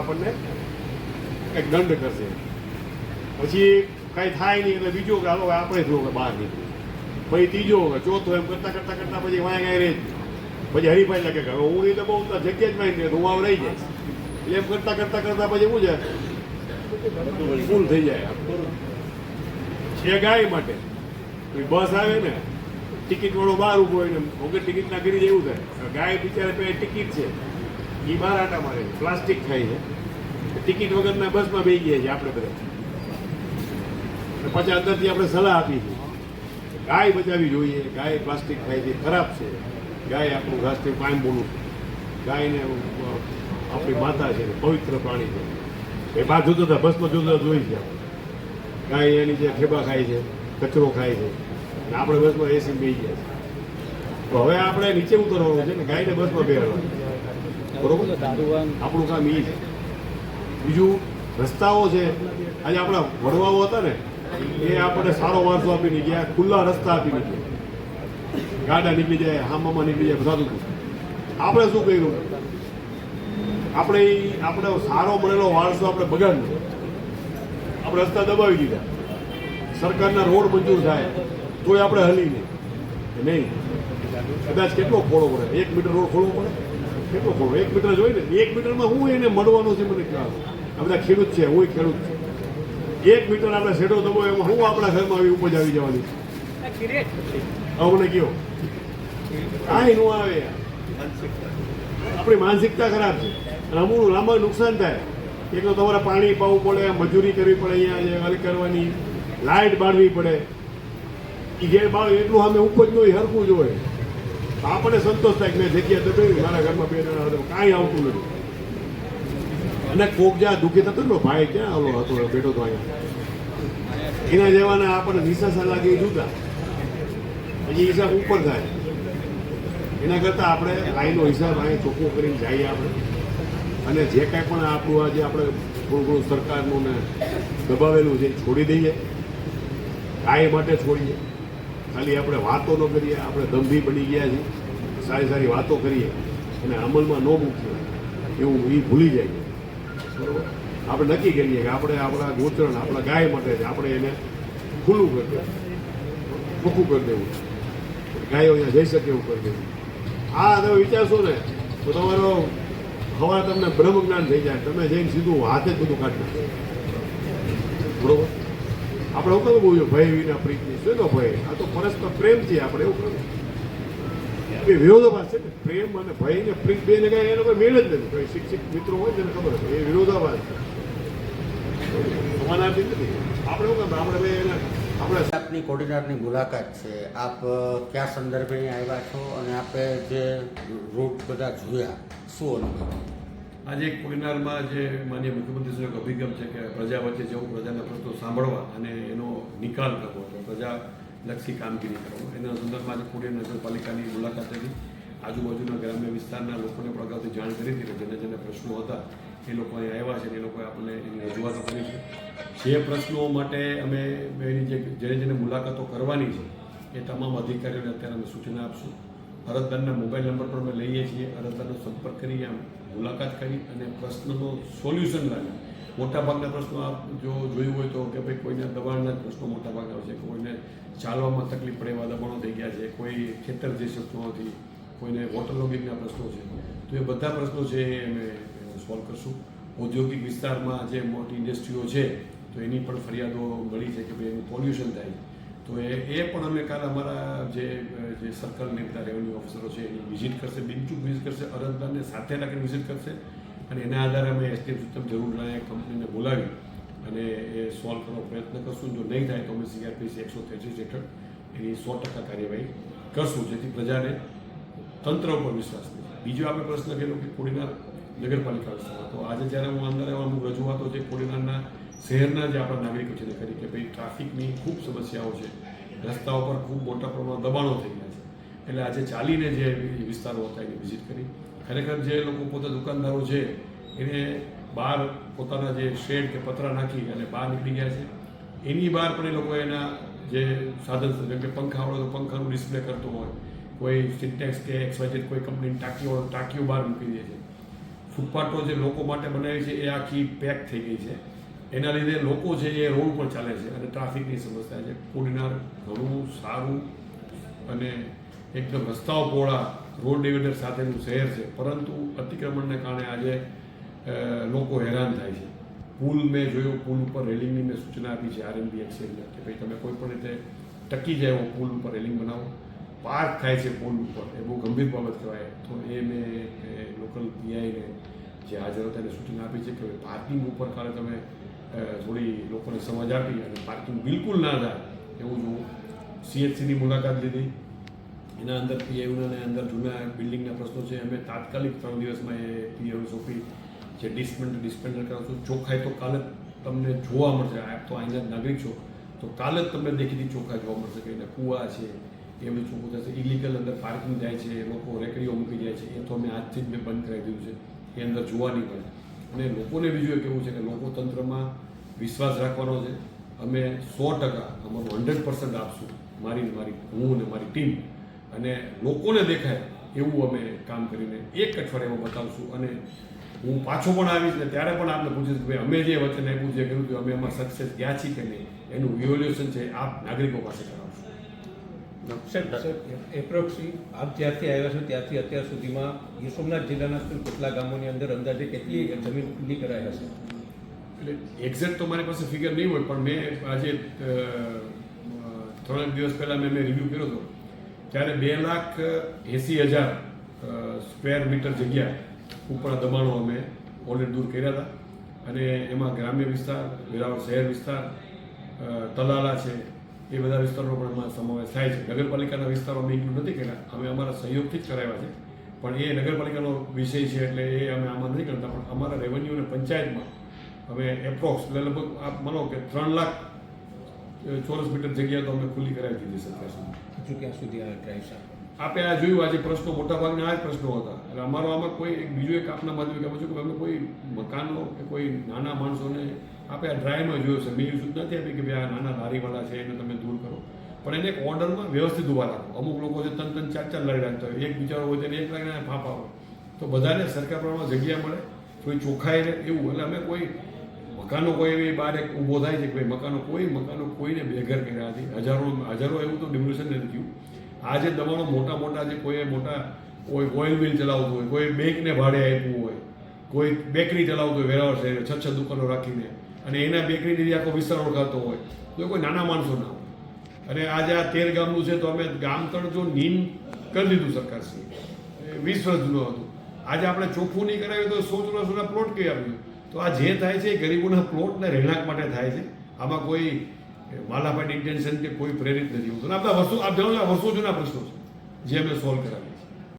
આપણને કંઈક દંડ કરશે. પછી કાંઈ થાય નહીં એટલે બીજો કે હાલો આપણે થયું કે બહાર નીકળ્યું પછી ત્રીજો ચોથો એમ કરતાં કરતાં કરતાં પછી વાંય કાંઈ રહે જ પછી હરીફાઈ લાગે કે હું એ તો બહુ જગ્યા જ તો હું આવ રહી જાય. એટલે એમ કરતાં કરતાં કરતાં પછી શું છે? ફૂલ થઈ જાય છે ગાય માટે. બસ આવે ને ટિકિટ વાળો બહાર ઊભો હોય ને, વગર ટિકિટ ના કરી એવું થાય. ગાય બિચારે પેલી ટિકિટ છે. એ બહાર આટા મારે પ્લાસ્ટિક ખાય છે. ટિકિટ વગરના બસમાં બેસી ગયા છે આપણે બધા. પછી અંદરથી આપણે સલાહ આપી છે. ગાય બચાવવી જોઈએ. ગાય પ્લાસ્ટિક ખાય છે, ખરાબ છે. ગાય આપણું રાષ્ટ્રીય પાણી બોલું ગાયને આપણી માતા છે, પવિત્ર પ્રાણી છે. એ બા જોતો હતા બસમાં જોતો હતા જોઈ છે. ગાય એની જે ઠેબા ખાય છે, કચરો ખાય છે. આપણે બસમાં એસી બેસી ગયા છે તો હવે આપણે નીચે ઉતરવાનું છે ને ગાયને બસમાં બેહાડવાની બરોબર? આપણું કામ એ છે. બીજું, રસ્તાઓ છે. આજે આપણા વડવાઓ હતા ને, એ આપણને સારો વારસો આપીને ગયા. ખુલ્લા રસ્તા આપીને ગયા. ગાડા નીકળી જાય, હામામાં નીકળી જાય, બધા હતું આપણે શું કર્યું? આપણે આપણે સારો મળેલો વારસો આપણે બગાડ્યો. આપણે રસ્તા દબાવી દીધા. સરકારના રોડ મંજૂર થાય. તોય આપણે હલી નહીં. નહીં? કદાચ કેટલો ખોળો પડે? એક મીટર રોડ ખોલવો પડે? કેટલો ખોળો એક મીટર જોઈ ને એક મીટરમાં હું એને મળવાનું છે મને ખ્યાલ. આ બધા ખેડૂત છે, હું ખેડૂત છું. એક મીટર આપણે શેડો દબો એમાં હું આપણા ઘરમાં આવી ઉપજ આવી જવાની અમને કયો. કાંઈ ન આવે. આપણી માનસિકતા ખરાબ છે. અને અમુક લાંબા નુકસાન થાય. એક તમારે પાણી પાવું પડે, મજૂરી કરવી પડે અહીંયા હલ કરવાની લાઇટ બાળવી પડે. એ ઘેર બાળ એટલું સામે ઉપજ નો હરખું જ હોય. આપણને સંતોષ થાય કે મેં જગ્યા દબાવી, મારા ઘરમાં બે જણા કાંઈ આવતું નથી. અને કોક જ્યાં દુઃખી થતો ને ભાઈ ક્યાં આવો હતો, બેઠો તો અહીંયા? એના જેવાના આપણને નિશાસા લાગે જુદા. હજી હિસાબ ઉપર થાય એના કરતાં આપણે લાઈનનો હિસાબ અહીંયા ચોખ્ખો કરીને જઈએ આપણે. અને જે કાંઈ પણ આપણું આજે આપણે થોડું ઘણું સરકારનું ને દબાવેલું છે છોડી દઈએ. કાંઈ માટે છોડીએ. ખાલી આપણે વાતો ન કરીએ, આપણે દંભી બની ગયા છીએ. સારી સારી વાતો કરીએ અને અમલમાં ન મૂકીએ. એવું એ ભૂલી જાય. બરાબર? આપણે નક્કી કરીએ કે આપણે આપણા ગોચરણ, આપણા ગાય માટે છે આપણે એને ખુલ્લું કરી દેવું. ચોખ્ખું કરી દેવું. ગાયો અહીંયા જઈ શકે એવું કરી દેવું. આ તમે વિચારશો ને, તો તમારો હવા તમને બ્રહ્મ જ્ઞાન થઈ જાય. તમે જઈને સીધું હાથે જ બધું કાઢી નાખો. બરોબર? આપણે એવું કરવું જોઈએ, ભય વિના પ્રીતની શેનો ભય? આ તો પરસ્પર છે આપણે એવું કરવું. એ વિરોધાભાસ છે ને, પ્રેમ અને ભય ને પ્રીત બે ને કાંઈ એનો કોઈ મેળ જ નથી. કોઈ શિક્ષિત મિત્રો હોય તેને ખબર છે એ વિરોધાભાસ છે. સમાનાર્થી નથી. આપણે શું કહે આપણે એને આપણે આપની કોર્ડિનેટરની મુલાકાત છે. આપ કયા સંદર્ભે આવ્યા છો? અને આપે જે રૂટ બધા જોયા, શું અનુભવ? આજે કોઈનારમાં જે માનીય મુખ્યમંત્રી એક અભિગમ છે કે પ્રજા વચ્ચે જવું પ્રજાના પ્રશ્નો સાંભળવા અને એનો નિકાલ કરવો, તો પ્રજાલક્ષી કામગીરી કરવો. એના સંદર્ભમાં આજે ખોડિયાર નગરપાલિકાની મુલાકાત હતી આજુબાજુના ગ્રામ્ય વિસ્તારના લોકોને પણ અગાઉથી જાણ કરી હતી કે જેને જેને પ્રશ્નો હતા એ લોકો અહીં આવ્યા છે એ લોકોએ આપણને એની રજૂઆતો કરી છે. જે પ્રશ્નો માટે અમે એની જે જેને જેને મુલાકાતો કરવાની છે એ તમામ અધિકારીઓને અત્યારે અમે સૂચના આપશું. અરજદારના મોબાઈલ નંબર પણ અમે લઈએ છીએ. અરજદારનો સંપર્ક કરી આમ મુલાકાત કરી અને પ્રશ્નનો સોલ્યુશન લાવી મોટાભાગના પ્રશ્નો આપ જો જોયું હોય તો કે ભાઈ કોઈને દબાણના પ્રશ્નો મોટાભાગના હોય છે કોઈને ચાલવામાં તકલીફ પડે એવા દબાણો થઈ ગયા છે, કોઈ ખેતર જઈ શકતો નથી કોઈને વોટર લોગિંગના પ્રશ્નો છે. તો એ બધા પ્રશ્નો છે એ અમે સોલ્વ કરશું. ઔદ્યોગિક વિસ્તારમાં જે મોટી ઇન્ડસ્ટ્રીઓ છે, તો એની પણ ફરિયાદો મળી છે કે ભાઈ એનું પોલ્યુશન થાય. તો એ એ પણ અમે કાલે અમારા જે જે સર્કલ નેતા રેવન્યુ ઓફિસરો છે, એની વિઝિટ કરશે, બિનચૂક વિઝિટ કરશે, અરજદારને સાથે રાખીને વિઝિટ કરશે અને એના આધારે અમે એસટીએમ સિસ્ટમ જરૂર લાયક કંપનીને બોલાવી અને એ સોલ્વ કરવાનો પ્રયત્ન કરશું. જો નહીં થાય તો અમે સીઆરપીસી એકસો તેત્રીસ હેઠળ એની સો ટકા કાર્યવાહી કરશું, જેથી પ્રજાને તંત્ર ઉપર વિશ્વાસ થાય. બીજો આપણે પ્રશ્ન કહેલો કે કોડીનાર નગરપાલિકા વિસ્તારમાં. તો આજે જ્યારે હું અંદર અમુક રજૂઆતો છે કોડીનારના શહેરના જે આપણા નાગરિકો છે ખરી કે ભાઈ ટ્રાફિકની ખૂબ સમસ્યાઓ છે, રસ્તાઓ પર ખૂબ મોટા પ્રમાણમાં દબાણો થઈ ગયા છે. એટલે આજે ચાલીને જે વિસ્તારો હતા એની વિઝિટ કરી. ખરેખર જે લોકો પોતે દુકાનદારો છે, એને બહાર પોતાના જે શેડ કે પતરા નાખી અને બહાર નીકળી ગયા છે. એની બહાર પણ એ લોકો એના જે સાધન જેમ કે પંખા હોય તો પંખાનું ડિસ્પ્લે કરતો હોય, કોઈ સિન્ટેક્સ કે એક્સવાઇઝેડ કોઈ કંપનીની ટાંકીઓ ટાંકીઓ બહાર મૂકી દે છે. ફૂટપાથો જે લોકો માટે બનાવી છે, એ આખી પેક થઈ ગઈ છે. એના લીધે લોકો છે એ રોડ ઉપર ચાલે છે અને ટ્રાફિકની સમસ્યા છે. કોડીનાર ઘણું સારું અને એકદમ રસ્તાઓ પહોળા રોડ ડિવાઈડર સાથેનું શહેર છે. પરંતુ અતિક્રમણને કારણે આજે લોકો હેરાન થાય છે. પુલ મેં જોયો, પુલ ઉપર રેલિંગની મેં સૂચના આપી છે આરએમબી એક્સેલને કે ભાઈ તમે કોઈ પણ રીતે ટકી જાય એવો પુલ ઉપર રેલિંગ બનાવો. પાર્ક થાય છે પુલ ઉપર. એ બહુ ગંભીર બાબત કહેવાય. તો એ મેં લોકલ પીઆઈને જે હાજર હતા એને સૂચના આપી છે કે પાર્કિંગ ઉપર કાલે તમે થોડી લોકોને સમજ આપી અને પાર્કિંગ બિલકુલ ના થાય, એવું જો સીએચસીની મુલાકાત લીધી. એના અંદર પીએયુના અંદર જૂના બિલ્ડિંગના પ્રશ્નો છે. અમે તાત્કાલિક ત્રણ દિવસમાં એ પીએયુ સોંપી, જે ડિસ્પેન્ડ ડિસ્પેન્ડર કરાવશું ચોખ્ખાઈ તો કાલે તમને જોવા મળશે. આપ તો અહીંના નાગરિક છો. તો કાલે જ તમને દેખીતી ચોખ્ખાઈ જોવા મળશે કે એના કૂવા છે એ બધું ચોખ્ખું થશે. ઇલીગલ અંદર પાર્કિંગ જાય છે, લોકો રેકડીઓ મૂકી જાય છે. એ તો અમે આજથી જ મેં બંધ કરાવી દીધું છે. એ અંદર જોવા નહીં મળે. અને લોકોને બીજું એ કેવું છે કે લોકો તંત્રમાં વિશ્વાસ રાખવાનો છે. અમે સો ટકા અમારું હંડ્રેડ પર્સન્ટ આપશું મારી મારી, હું અને મારી ટીમ. અને લોકોને દેખાય એવું અમે કામ કરીને એક અઠવાડિયામાં બતાવશું. અને હું પાછો પણ આવીશ ને ત્યારે પણ આપને પૂછીશ કે અમે જે વચન આપ્યું છે કહ્યું કે અમે એમાં સક્સેસ ગયા છીએ કે નહીં? એનું ઇવોલ્યુશન છે, આપ નાગરિકો પાસે કરાવશું. એપ્રોક્સી આપ જ્યારથી આવ્યા છો ત્યારથી અત્યાર સુધીમાં ગીર સોમનાથ જિલ્લાના કુલ કેટલા ગામોની અંદર અંદાજે કેટલી જમીન ખુલ્લી કરાઈ હશે? એટલે એક્ઝેક્ટ તો મારી પાસે ફિગર નહીં હોય પણ મેં આજે થોડાક દિવસ પહેલાં મેં મેં રિવ્યૂ કર્યો હતો. ત્યારે બે લાખ એંસી હજાર સ્ક્વેર મીટર જગ્યા ઉપર દબાણો અમે ઓલરેડી દૂર કર્યા હતા. અને એમાં ગ્રામ્ય વિસ્તાર વેરાવળ શહેર વિસ્તાર તલાલા છે એ બધા વિસ્તારનો પણ એમાં સમાવેશ થાય છે. નગરપાલિકાના વિસ્તારો અમે ઇન્ક્લુડ નથી કર્યા. અમે અમારા સહયોગથી જ કરાવ્યા છે. પણ એ નગરપાલિકાનો વિષય છે એટલે એ અમે આમાં નથી કરતા. પણ અમારા રેવન્યુ અને પંચાયતમાં હવે એપ્રોક્સ એટલે લગભગ આપ માનો કે ત્રણ લાખ ચોરસ મીટર જગ્યા તો અમે ખુલ્લી કરાવી દીધી છે અત્યાર સુધી હજુ ક્યાં સુધી આ ડ્રાઈવ છે? આપે આ જોયું આજે પ્રશ્નો મોટાભાગના આ જ પ્રશ્નો હતા. એટલે અમારો આમાં કોઈ એક બીજું એક આપના માધ્યમિક કહેવું છું કે અમે કોઈ મકાનો કે કોઈ નાના માણસોને આપે આ ડ્રાઈવમાં જોયો છે. મેં સૂચના નથી આપી કે ભાઈ આ નાના લારીવાળા છે એને તમે દૂર કરો. પણ એને એક ઓર્ડરમાં વ્યવસ્થિત ઊભા રાખો. અમુક લોકો છે ત્રણ ત્રણ ચાર ચાર લારી રાખતા હોય. એક બિચારો હોય તેને એક લારીને ફાંફા હોય. તો બધાને સરકાર પ્રમાણમાં જગ્યા મળે. કોઈ ચોખ્ખાઈ રહે એવું. એટલે અમે કોઈ મકાનો કોઈ એવી બહાર એક ઊભો થાય છે કે ભાઈ મકાનો કોઈ મકાનો કોઈને બેઘર કર્યા નથી. હજારો હજારો એવું તો ડિમોલ્યુશન નથી થયું. આજે દબાણો મોટા મોટા જે કોઈ મોટા કોઈ ઓઇલ મિલ ચલાવતું હોય, કોઈ બેંકને ભાડે આપ્યું હોય, કોઈ બેકરી ચલાવતું હોય વેરાવળ શહેર, છ છ દુકાનો રાખીને. અને એના બેકરીની આખો વિસ્તાર ઓળખાતો હોય. તો કોઈ નાના માણસો ના હોય. અને આજે આ તેર ગામનું છે તો અમે ગામ તળ જો નીમ કરી દીધું સરકારશ્રી વીસ વર્ષ જૂનું હતું. આજે આપણે ચોખ્ખું નહીં કરાવ્યું તો સો જૂના પ્લોટ કઈ આપ્યું. તો આ જે થાય છે એ ગરીબોના પ્લોટને રહેણાંક માટે થાય છે. આમાં કોઈ માલાફાઈડ ઇન્ટેન્શન કે કોઈ પ્રેરિત નથી હોતું. અને બધા વસ્તુ આ ઘણા વર્ષો જૂના પ્રશ્નો છે, જે અમે સોલ્વ કરાવ્યા